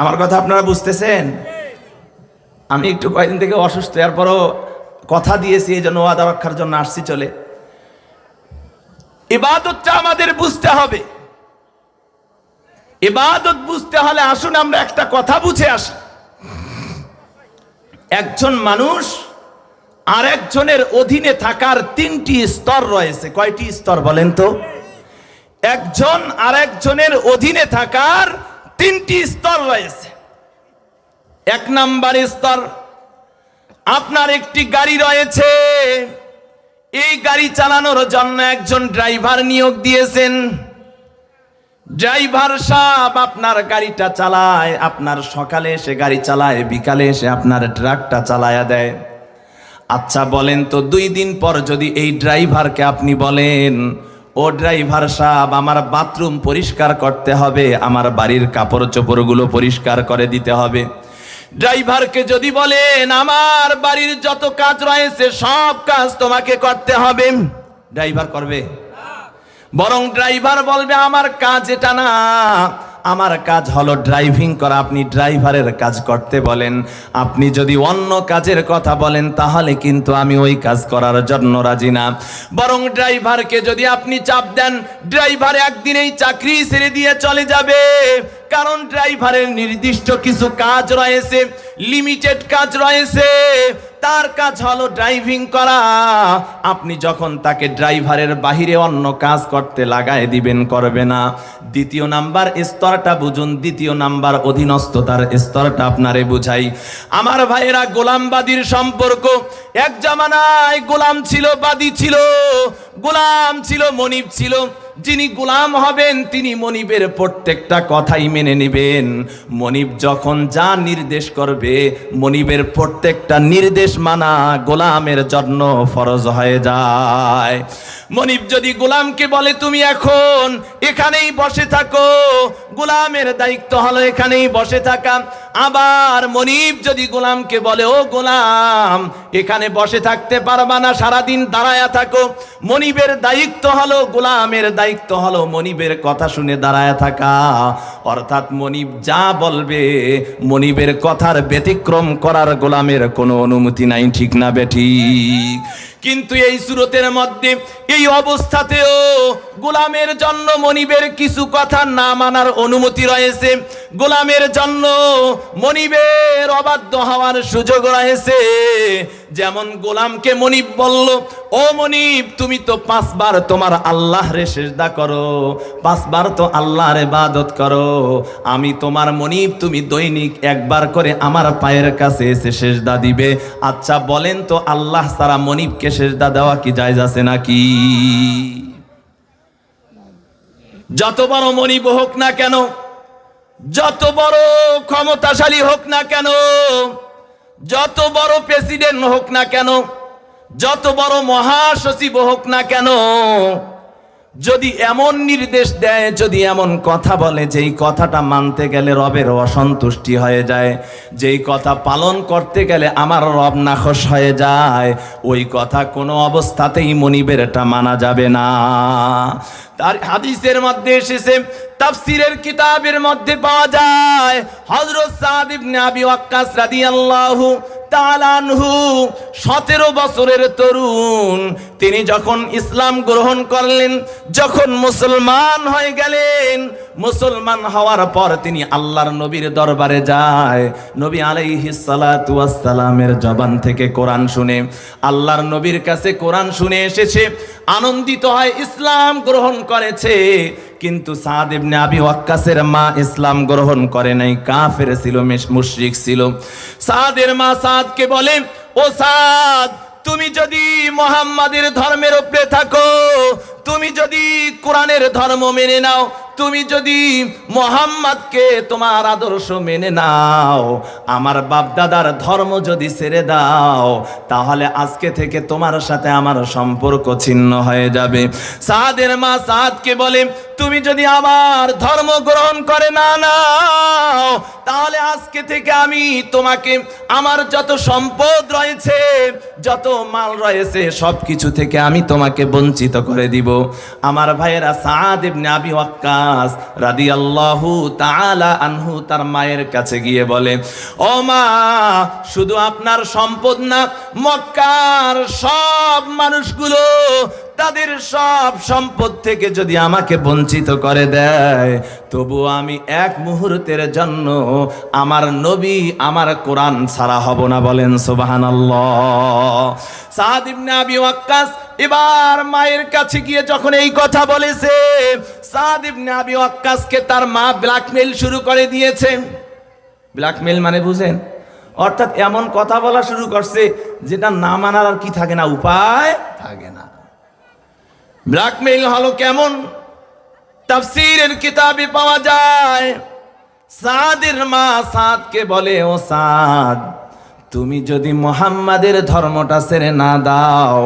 আমার কথা আপনারা বুঝতেছেন? আমি একটু কয়েকদিন থেকে অসুস্থ, এরপরও কথা দিয়েছি, এই জন্য ওয়াদা রক্ষার জন্য আসছি, চলে। ইবাদতটা আমাদের বুঝতে হবে। ইবাদত বুঝতে হলে আসুন, আমরা একটা কথা বুঝে আসি। একজন মানুষ আর একজনের অধীনে থাকার তিনটি স্তর রয়েছে। কয়টি স্তর বলেন তো? একজন আর একজনের অধীনে থাকার তিনটি স্তর রয়েছে। এক নাম্বার স্তর, আপনার একটি গাড়ি রয়েছে। এই গাড়ি চালানোর জন্য একজন ড্রাইভার নিয়োগ দিয়েছেন। ড্রাইভার সাহেব আপনার গাড়িটা চালায়, আপনার সকালে এসে গাড়ি চালায়, বিকালে এসে আপনার ট্রাকটা চালায়া দেয়। আচ্ছা বলেন তো, দুই দিন পর যদি এই ড্রাইভারকে আপনি বলেন ও ড্রাইভার সাহেব, আমার বাথরুম পরিষ্কার করতে হবে, আমার বাড়ির কাপড় চোপড়গুলো পরিষ্কার করে দিতে হবে। ড্রাইভারকে যদি বলেন, আমার বাড়ির যত কাজ রয়েছে, সব কাজ তোমাকে করতে হবে। ড্রাইভার করবে। বরং ড্রাইভার বলবে, আমার কাজ এটা না আমার কাজ হলো ড্রাইভিং করা। আপনি ড্রাইভারের কাজ করতে বলেন। আপনি যদি অন্য কাজের কথা বলেন, তাহলে কিন্তু আমি ওই কাজ করার জন্য রাজি না। বরং ড্রাইভারকে যদি আপনি চাপ দেন ড্রাইভার একদিনেই চাকরি ছেড়ে দিয়ে চলে যাবে। কারণ ড্রাইভারের নির্দিষ্ট কিছু কাজ রয়েছে লিমিটেড কাজ রয়েছে। তার কাজ হলো ড্রাইভিং করা। আপনি যখন তাকে ড্রাইভারের বাহিরে অন্য কাজ করতে লাগায় দিবেন, করবে না। দ্বিতীয় নাম্বার স্তরটা বুঝুন, দ্বিতীয় নাম্বার অধীনস্থতার স্তরটা আপনারে বুঝাই। আমার ভাইয়েরা, গোলামবাদীর সম্পর্ক। এক জামানায় গোলাম ছিল, বাদী ছিল, গোলাম ছিল, মনিব ছিল। যিনি গোলাম হবেন, তিনি মনিবের প্রত্যেকটা কথাই মেনে নেবেন। মনিব যখন যা নির্দেশ করবে, মনিবের প্রত্যেকটা নির্দেশ মানা গোলামের জন্য ফরজ হয়ে যায়। মনিব যদি গোলামকে বলে, তুমি এখন এখানেই বসে থাকো। গোলামের দায়িত্ব হলো এখানেই বসে থাকা। আবার মনিব যদি গোলামকে বলে, ও গোলাম, এখানে বসে থাকতে পারবা না, সারাদিন দাঁড়ায়া থাকো। মনিবের দায়িত্ব হলো, গোলামের দায়িত্ব হলো মনিবের কথা শুনে দাঁড়ায়া থাকা। অর্থাৎ মনিব যা বলবে, মনিবের কথার ব্যতিক্রম করার গোলামের কোনো অনুমতি নাই, ঠিক না বেঠিক কিন্তু এই সুরতের মধ্যে, এই অবস্থাতেও গোলামের জন্য মনিবের কিছু কথা না মানার অনুমতি রয়েছে। গোলামের জন্য মনিবের অবাধ্য হওয়ার সুযোগ রয়েছে। যেমন গোলামকে মনিব বলল, ও মনিব, তুমি তো পাঁচবার তোমার আল্লাহ রে সেজদা করো, পাঁচবার তো আল্লাহর ইবাদত করো। আমি তোমার মনিব, তুমি দৈনিক একবার করে আমার পায়ের কাছে এসে সেজদা দিবে। আচ্ছা বলেন তো আল্লাহ সারা মনিবকে সেজদা দেওয়া কি জায়জ আছে নাকি? যত বড় মনিব হোক না কেন যত বড় ক্ষমতাশালী হোক না কেন, যত বড় প্রেসিডেন্ট হোক না কেন, যত বড় মহাসচিব হোক না কেন, যদি এমন নির্দেশ দেয়, যদি এমন কথা বলে, যেই কথাটা মানতে গেলে রবের অসন্তুষ্টি হয়ে যায়, যেই কথা পালন করতে গেলে আমার রব নাখোশ হয়ে যায়, ওই কথা কোনো অবস্থাতেই মনিবের এটা মানা যাবে না। তার হাদিসের মধ্যে এসেছে, তাফসিরের কিতাবের মধ্যে পাওয়া যায়, হযরত সাদ ইবনে আবি ওয়াক্কাস রাদিয়াল্লাহু তালানহু সতেরো বছরের তরুণ, তিনি যখন ইসলাম গ্রহণ করলেন, যখন মুসলমান হয়ে গেলেন মুসলমান হওয়ার পর তিনি আল্লাহর নবীর দরবারে যায়। নবী সালামের জবান থেকে কোরআন শুনে, আল্লাহর নবীর কাছে কোরআন শুনে এসেছে, আনন্দিত হয়, ইসলাম গ্রহণ করেছে। কিন্তু সাদ ইবনে আবি ওয়াক্কাসের মা ইসলাম গ্রহণ করে নাই, কাফের ছিল মুশরিক ছিল। সাদের মা সাদকে বলে, ও সাদ, তুমি যদি মোহাম্মদের ধর্মের উপরে থাকো, তুমি যদি কোরআনের ধর্ম মেনে নাও তুমি যদি মোহাম্মদকে তোমার আদর্শ মেনে নাও, আমার বাপদাদার ধর্ম যদি ছেড়ে দাও, তাহলে আজকে থেকে তোমার সাথে আমার সম্পর্ক ছিন্ন হয়ে যাবে। সাদের মা সাদকে বলে, তুমি যদি আমার ধর্ম গ্রহণ করে না নাও, তাহলে আজকে থেকে আমি তোমাকে, আমার যত সম্পদ রয়েছে, যত মাল রয়েছে সব কিছু থেকে আমি তোমাকে বঞ্চিত করে দিব। আমার ভাইয়েরা সাদ ইবনে আবি ওয়াক্কাস ওয়াক্কাস রাদিয়াল্লাহু তাআলা আনহু তার মায়ের কাছে গিয়ে বলে, ও মা, শুধু আপনার সম্পদ না, মক্কার সব মানুষগুলো তাদের সব সম্পদ থেকে যদি আমাকে বঞ্চিত করে দেয়, তবু আমি এক মুহূর্তের জন্য আমার নবী, আমার কোরআন ছাড়া হব না। বলেন, সুবহানাল্লাহ। সাদ ইবনে আবি ওয়াক্কাস এবার মায়ের কাছে গিয়ে যখন এই কথা বলেছে সাদ ইবনে আবি তার মা ব্ল্যাকমেল শুরু করে দিয়েছে। ব্ল্যাকমেল মানে বুঝেন? অর্থাৎ এমন কথা বলা শুরু করছে যেটা না মানার আর কি থাকে না, উপায় থাকে না। ব্ল্যাকমেইল হলো কেমন? তাফসীরের কিতাবে পাওয়া যায়, সাদের মা সাদকে বলে, ও সাদ, তুমি যদি মোহাম্মদের ধর্মটা ছেড়ে না দাও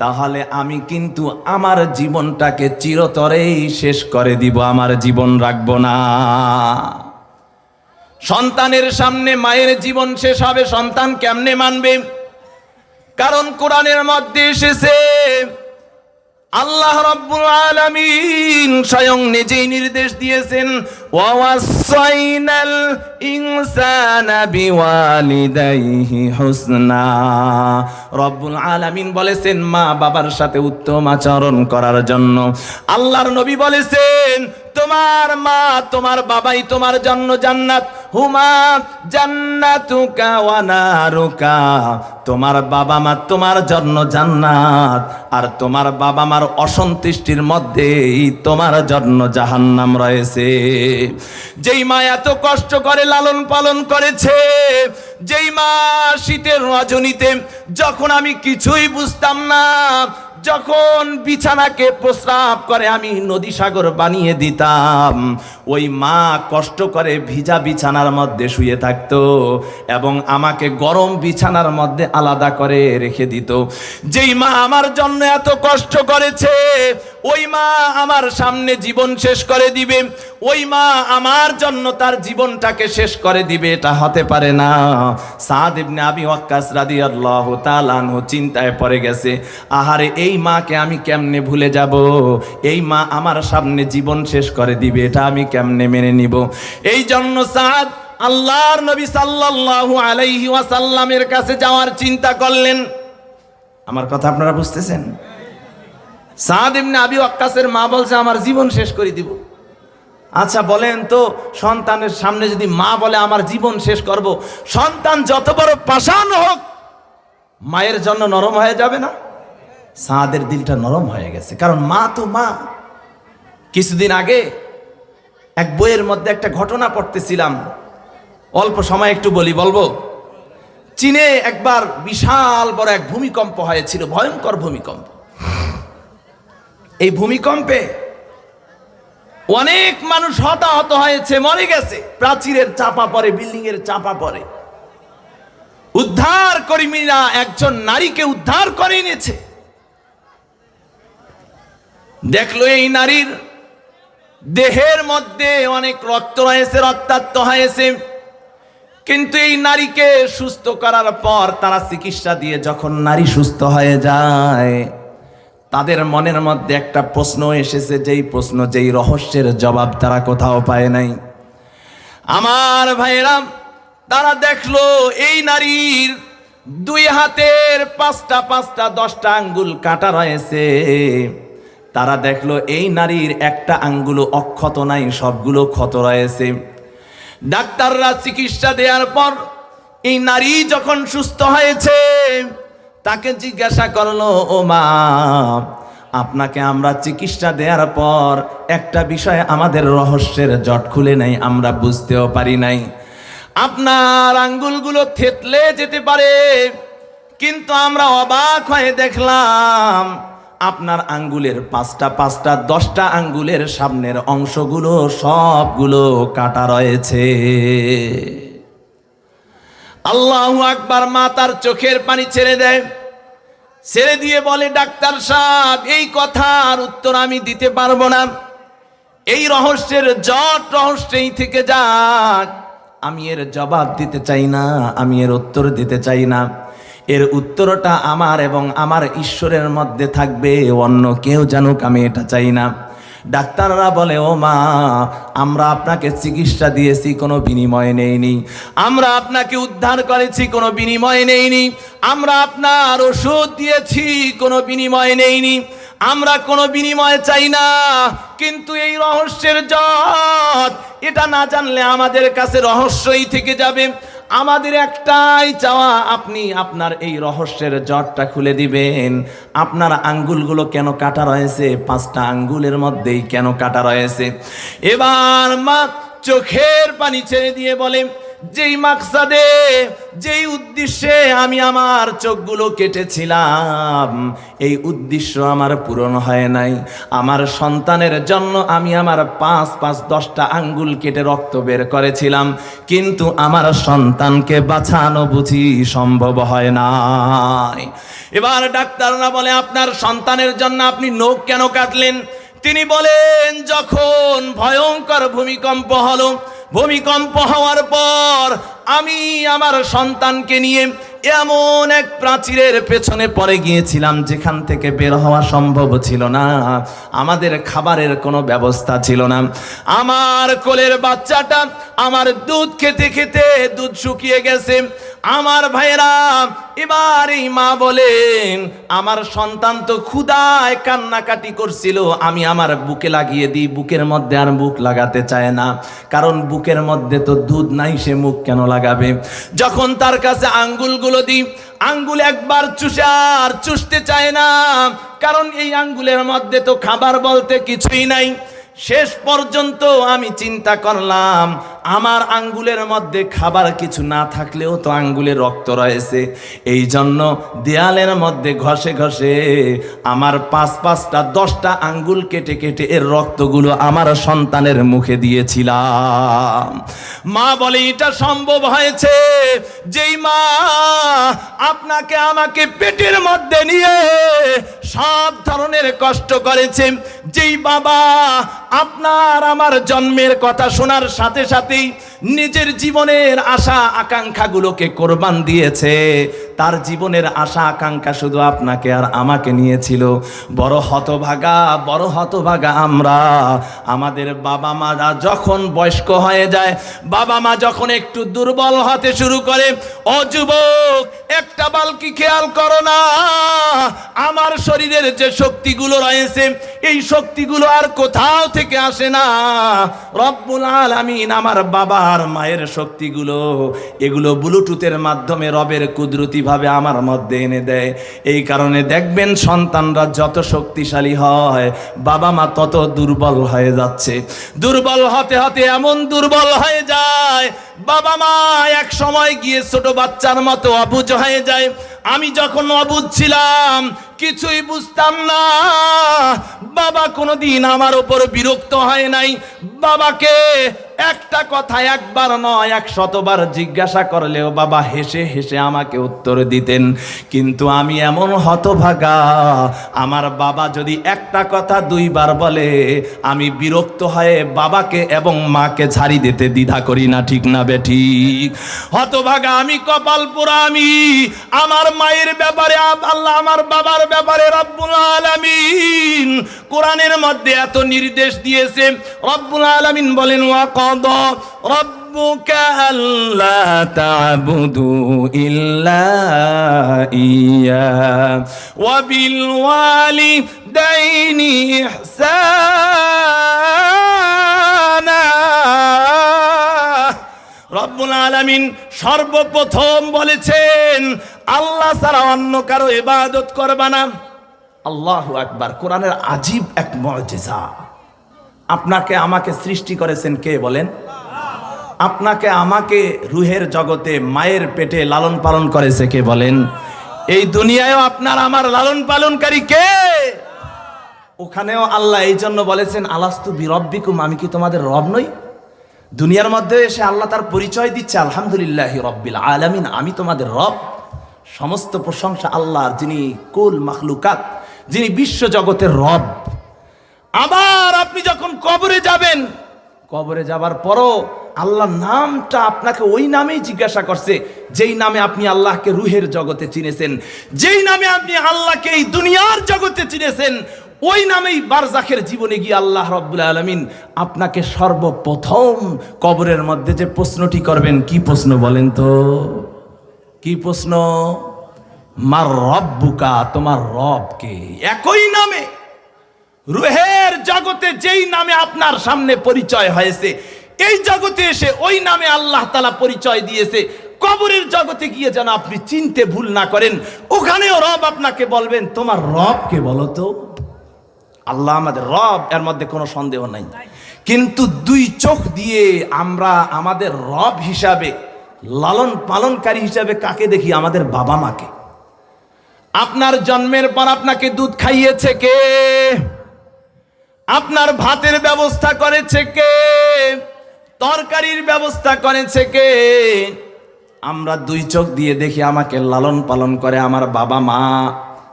তাহলে আমি কিন্তু আমার জীবনটাকে চিরতরেই শেষ করে দিব, আমার জীবন রাখব না। সন্তানের সামনে মায়ের জীবন শেষ হবে, সন্তান কেমনে মানবে? কারণ কোরআনের মধ্যে এসেছে আল্লাহ রাব্বুল আলামিন স্বয়ং নিজেই নির্দেশ দিয়েছেন ওয়াসাইনাল ইনসানা বিওয়ালিদাইহি হুসনা। রব্বুল আলামিন বলেছেন মা বাবার সাথে উত্তম আচরণ করার জন্য। আল্লাহর নবী বলেছেন তোমার মা, তোমার বাবাই তোমার জন্য জান্নাত। হুমা জান্নাতুকা ওয়া তোমার বাবা মা তোমার জন্য জান্নাত। আর তোমার বাবা মার অসন্তুষ্টির মধ্যেই তোমার জন্য জাহান্নাম রয়েছে। যেই মা এত কষ্ট করে লালন পালন করেছে, যেই মা শীতের রজনীতে যখন আমি কিছুই বুঝতাম না যখন বিছানাকে প্রস্রাব করে, আমি নদী সাগর বানিয়ে দিতাম। ওই মা কষ্ট করে ভিজা বিছানার মধ্যে শুয়ে থাকতো এবং আমাকে গরম বিছানার মধ্যে আলাদা করে রেখে দিত। যেই মা আমার জন্য এত কষ্ট করেছে ওই মা আমার সামনে জীবন শেষ করে দিবে। ওই মা আমার জন্য তার জীবনটাকে শেষ করে দিবে। এটা হতে পারে না। সাদ ইবনে আবি ওয়াক্কাস রাদিয়াল্লাহু তাআলা আনহু চিন্তায় পড়ে গেছে, আহারে এই মাকে আমি কেমনে ভুলে যাব? এই মা আমার সামনে জীবন শেষ করে দিবে, এটা আমি কেমনে মেনে নিব? এই জন্য সাদ আল্লাহর নবী সাল্লাল্লাহু আলাইহি ওয়াসাল্লামের কাছে যাওয়ার চিন্তা করলেন। আমার কথা আপনারা বুঝতেছেন? সাদ ইবনে আবি ওয়াক্কাসের মা বলছে, আমার জীবন শেষ করে দিব। আচ্ছা বলেন তো, সন্তানের সামনে যদি মা বলে, আমার জীবন শেষ করব, সন্তান যত বড় পাষাণ হোক, মায়ের জন্য নরম হয়ে যাবে না? সাদের দিলটা নরম হয়ে গেছে। কারণ মা তো মা। কিছুদিন আগে এক বইয়ের মধ্যে একটা ঘটনা পড়তেছিলাম। অল্প সময় একটু বলি, বলব? চীনে একবার বিশাল বড় এক ভূমিকম্প হয়েছিল, ভয়ঙ্কর ভূমিকম্প। এই ভূমিকম্পে অনেক মানুষ হতাহত হয়েছে, মরে গেছে। প্রাচীরের চাপা পড়ে বিল্ডিং এর চাপা পড়ে। উদ্ধার কর্মীরা একজন নারীকে উদ্ধার করে এনেছে। দেখল এই নারীর দেহের মধ্যে অনেক রক্ত রয়েছে, রক্তাক্ত হয়েছে। কিন্তু এই নারীকে সুস্থ করার পর তারা চিকিৎসা দিয়ে যখন নারী সুস্থ হয়ে যায় তাদের মনের মধ্যে একটা প্রশ্ন এসেছে, যেই প্রশ্ন, যেই রহস্যের জবাব তারা কোথাও পায় নাই। আমার ভাইয়েরা, তারা দেখল এই নারীর দুই হাতের পাঁচটা পাঁচটা, দশটা আঙ্গুল কাটা রয়েছে। তারা দেখল এই নারীর একটা আঙ্গুলো অক্ষত নাই, সবগুলো ক্ষত রয়েছে। ডাক্তাররা চিকিৎসা দেওয়ার পর এই নারী যখন সুস্থ হয়েছে তাকে জিজ্ঞাসা করল, ও মা, আপনাকে আমরা চিকিৎসা দেওয়ার পর একটা বিষয় আমাদের রহস্যের জট খুলে নাই আমরা বুঝতেও পারি নাই। আপনার আঙ্গুলগুলো থেতলে যেতে পারে, কিন্তু আমরা অবাক হয়ে দেখলাম, আপনার আঙ্গুলের পাঁচটা পাঁচটা দশটা আঙ্গুলের সামনের অংশগুলো সবগুলো কাটা রয়েছে। আল্লাহ আকবার মা তার চোখের পানি ছেড়ে দেয়। ছেড়ে দিয়ে বলে, ডাক্তার সাহেব, এই কথার উত্তর আমি দিতে পারব না। এই রহস্যের জট রহস্যেই থেকে যাক। আমি এর জবাব দিতে চাই না, আমি এর উত্তর দিতে চাই না। এর উত্তরটা আমার এবং আমার ঈশ্বরের মধ্যে থাকবে, অন্য কেউ জানুক, আমি এটা চাই না। ডাক্তাররা বলে, ও মা, আমরা আপনাকে চিকিৎসা দিয়েছি, কোনো বিনিময় নেইনি। আমরা আপনাকে উদ্ধার করেছি, কোনো বিনিময় নেইনি। আমরা আপনার ওষুধ দিয়েছি, কোনো বিনিময় নেইনি। আমরা কোনো বিনিময় চাই না। কিন্তু এই রহস্যের জট, এটা না জানলে আমাদের কাছে রহস্যই থেকে যাবে। আমাদের একটাই চাওয়া, আপনি আপনার এই রহস্যের জটটা খুলে দিবেন। আপনার আঙ্গুলগুলো কেন কাটা রয়েছে? পাঁচটা আঙ্গুলের মধ্যেই কেন কাটা রয়েছে? এবার মা চোখের পানি ছেড়ে দিয়ে বলে, যেই মাকসাদে যেই উদ্দেশ্যে আমি আমার চোখগুলো কেটেছিলাম, এই উদ্দেশ্য আমার পূরণ হয় নাই। আমার সন্তানের জন্য আমি আমার পাঁচ পাঁচ দশটা আঙ্গুল কেটে রক্ত বের করেছিলাম, কিন্তু আমার সন্তানকে বাঁচানো বুঝি সম্ভব হয় নাই। এবার ডাক্তাররা বলে, আপনার সন্তানের জন্য আপনি নখ কেন কাটলেন? তিনি বলেন, যখন ভয়ঙ্কর ভূমিকম্প হলো ভূমিকম্প হওয়ার পর আমি আমার সন্তানকে নিয়ে এমন এক প্রাচীরের পেছনে পড়ে গিয়েছিলাম, যেখান থেকে বের হওয়া সম্ভব ছিল না। আমাদের খাবারের কোনো ব্যবস্থা ছিল না। আমার কোলের বাচ্চাটা আমার দুধ খেতে খেতে দুধ শুকিয়ে গেছে। আমার ভাইয়েরা এবার এই মা বলেন, আমার সন্তান তো ক্ষুদায় কান্নাকাটি করছিল, আমি আমার বুকে লাগিয়ে দিই, বুকের মধ্যে আর বুক লাগাতে চায় না। কারণ বুকের মধ্যে তো দুধ নাই, সে মুখ কেন লাগাবে? যখন তার কাছে আঙ্গুলগুলো দিই। আঙ্গুল একবার চুষার চুষতে চায় না। কারণ এই আঙ্গুলের মধ্যে তো খাবার বলতে কিছুই নাই। শেষ পর্যন্ত আমি চিন্তা করলাম আমার আঙ্গুলের মধ্যে খাবার কিছু না থাকলেও তো আঙ্গুলে রক্ত রয়েছে। এই জন্য দেয়ালের মধ্যে ঘষে ঘষে আমার পাঁচ পাঁচটা, দশটা আঙ্গুল কেটে কেটে এর রক্তগুলো আমার সন্তানের মুখে দিয়েছিলাম। মা বলে, এটা সম্ভব হয়েছে যেই মা আপনাকে আমাকে পেটের মধ্যে নিয়ে সব ধরনের কষ্ট করেছে। যেই বাবা আপনার আমার জন্মের কথা শোনার সাথে সাথেই নিজের জীবনের আশা আকাঙ্ক্ষাগুলোকে কোরবান দিয়েছে। তার জীবনের আশা আকাঙ্ক্ষা শুধু আপনাকে আর আমাকে নিয়েছিল। বড় হতভাগা বড় হতভাগা আমরা। আমাদের বাবা মারা যখন বয়স্ক হয়ে যায়, বাবা মা যখন একটু দুর্বল হতে শুরু করে, ও যুবক, একটা বালকি খেয়াল করো না। আমার শরীরের যে শক্তিগুলো রয়েছে, এই শক্তিগুলো আর কোথাও থেকে আসে না। রব্বুল আলামিন আমার বাবার মায়ের শক্তিগুলো, এগুলো ব্লুটুথের মাধ্যমে রবের কুদরতি ভাবে আমার মধ্যে এনে দেয়। এই কারণে দেখবেন সন্তানরা যত শক্তিশালী হয়, বাবা মা তত দুর্বল হয়ে যাচ্ছে। দুর্বল হতে হতে এমন দুর্বল হয়ে যায়, বাবা মা এক সময় গিয়ে ছোট বাচ্চার মতো অবুঝ হয়ে যায়। আমি যখন অবুঝ ছিলাম, কিছুই বুঝতাম না। বাবা কোনোদিন আমার ওপর বিরক্ত হয় নাই। বাবাকে একটা কথা একবার নয়, এক শতবার জিজ্ঞাসা করলেও বাবা হেসে হেসে আমাকে উত্তর দিতেন, কিন্তু আমি এমন হতভাগা। আমার বাবা যদি একটা কথা দুইবার বলে, আমি বিরক্ত হয়ে বাবাকে এবং মাকে ছাড়ি দিতে দ্বিধা করি না, ঠিক না বেঠিক হতভাগা আমি, কপাল পোড়া আমি, আমার মায়ের ব্যাপারে আল্লাহ আমার বাবার ব্যাপারে রব্বুল আলামিন কোরআনের মধ্যে এত নির্দেশ দিয়েছে রব্বুল আলামিন বলেন ওয়াকদ ربك ألا تعبدوا إلا إياه وبالوالدين إحسانا রব্বুল আলামিন সর্বপ্রথম বলেছেন আল্লাহ ছাড়া অন্য কারো ইবাদত করবা না আল্লাহু আকবার, কোরআনের আজীব এক মজেজা। আপনাকে আমাকে সৃষ্টি করেছেন কে বলেন? আপনাকে আমাকে রুহের জগতে মায়ের পেটে লালন পালন করেছে কে বলেন? এই দুনিয়ায়ও আপনার আমার লালন পালনকারী কে? ওখানেও আল্লাহ এই জন্য বলেছেন, আলাস্তু বিরব্বিকুম, আমি কি তোমাদের রব নই? দুনিয়ার মধ্যে এসে আল্লাহ তার পরিচয় দিচ্ছে, আলহামদুলিল্লাহ রব্বিল আলামিন, আমি তোমাদের রব। সমস্ত প্রশংসা আল্লাহর যিনি কুল মাখলুকাত যিনি বিশ্ব জগতের রব। আবার আপনি যখন কবরে যাবেন, কবরে যাবার পরও আল্লাহর নামটা আপনাকে ওই নামেই জিজ্ঞাসা করছে, যেই নামে আপনি আল্লাহকে রুহের জগতে চিনেছেন, যেই নামে আপনি আল্লাহকে এই দুনিয়ার জগতে চিনেছেন, ওই নামেই বারজাখের জীবনে গিয়ে আল্লাহ রব্বুল আলমিন আপনাকে সর্বপ্রথম কবরের মধ্যে যে প্রশ্নটি করবেন, কি প্রশ্ন বলেন তো? কি প্রশ্ন? মার রব্বুকা, তোমার রবকে। একই নামে, রুহের জগতে যেই নামে আপনার সামনে পরিচয় হয়েছে, এই জগতে এসে ওই নামে আল্লাহ তালা পরিচয় দিয়েছে। কবরের জগতে গিয়ে যেন আপনি চিনতে ভুল না করেন, ওখানেও রব আপনাকে বলবেন, তোমার রবকে বলো তো? আল্লাহ আমাদের রব, এর মধ্যে কোনো সন্দেহ নাই। কিন্তু দুই চোখ দিয়ে আমরা আমাদের রব হিসাবে লালন পালনকারী হিসাবে কাকে দেখি? আমাদের বাবা মাকে। আপনার জন্মের পর আপনাকে দুধ খাইয়েছে কে? আপনার ভাতের ব্যবস্থা করেছে কে? তরকারির ব্যবস্থা করেছে কে? আমরা দুই চোখ দিয়ে দেখি আমাকে লালন পালন করে আমার বাবা মা।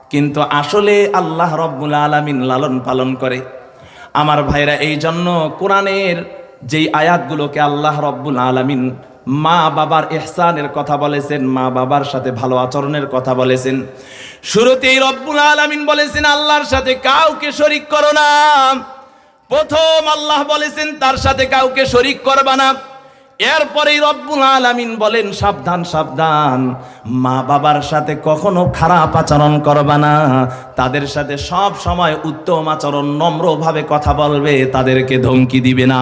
কিন্তু আসলে আল্লাহ রব্বুল আলমিন লালন পালন করে। আমার ভাইরা এই জন্য কোরআনের যেই আয়াতগুলোকে আল্লাহ রব্বুল আলমিন মা বাবার এহসানের কথা বলেছেন, মা বাবার সাথে ভালো আচরণের কথা বলেছেন। শুরুতেই রব্বুল আলমিন বলেছেন, আল্লাহর সাথে কাউকে শরিক করো না। প্রথম আল্লাহ বলেছেন, তার সাথে কাউকে শরিক করবা না। এরপরেই রব্বুল আলামিন বলেন, সাবধান সাবধান। মা বাবার সাথে কখনো খারাপ আচরণ করবা না। তাদের সাথে সব সময় উত্তম আচরণ, নম্রভাবে কথা বলবে, তাদেরকে ধমকি দিবে না।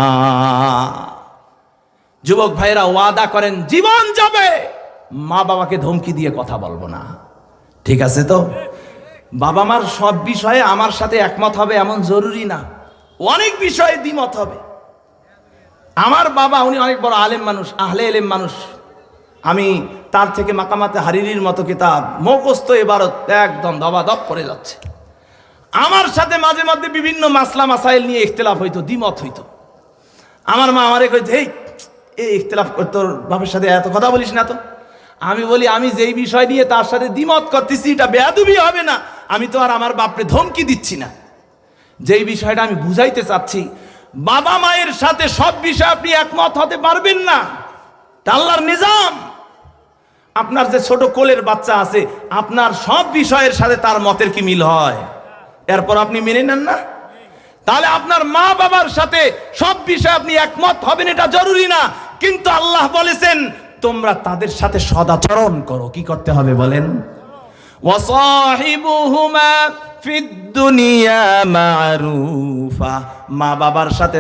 যুবক ভাইরা ওয়াদা করেন, জীবন যাবে। মা বাবাকে ধমকি দিয়ে কথা বলব না। ঠিক আছে তো? বাবা মার সব বিষয়ে আমার সাথে একমত হবে এমন জরুরি না। অনেক বিষয়ে দ্বিমত হবে। আমার বাবা, উনি অনেক বড় আলেম মানুষ, আহলে এলেম মানুষ। আমি তার থেকে মাকামাতে হারিরির মতো কিতাব, মুখস্থ এবারত একদম দবাদব পড়ে যাচ্ছে। আমার সাথে মাঝে মধ্যে বিভিন্ন মাসলা মাসাইল নিয়ে ইখতলাফ হইতো, দ্বিমত হইতো। আমার মা আমারে কইতে এই এই ইখতলাফ তোর বাপের সাথে এত কথা বলিস না তো। আমি বলি, আমি যেই বিষয় নিয়ে তার সাথে দ্বিমত করতেছি, এটা বেয়াদুবি হবে না। আমি তো আর আমার বাপরে ধমকি দিচ্ছি না। যেই বিষয়টা আমি বুঝাইতে চাচ্ছি, বাবা মায়ের সাথে সব বিষয়ে আপনি একমত হতে পারবেন না। তা আল্লাহর নিজাম। আপনার যে ছোট কোলের বাচ্চা আছে, আপনার সব বিষয়ের সাথে তার মতের কি মিল হয়? এরপর আপনি মেনে নেন না? তাহলে আপনার মা বাবার সাথে সব বিষয়ে আপনি একমত হবেন, এটা জরুরি না। কিন্তু আল্লাহ বলেছেন, তোমরা তাদের সাথে সদাচরণ করো। কি করতে হবে বলেন? মা বাবার সাথে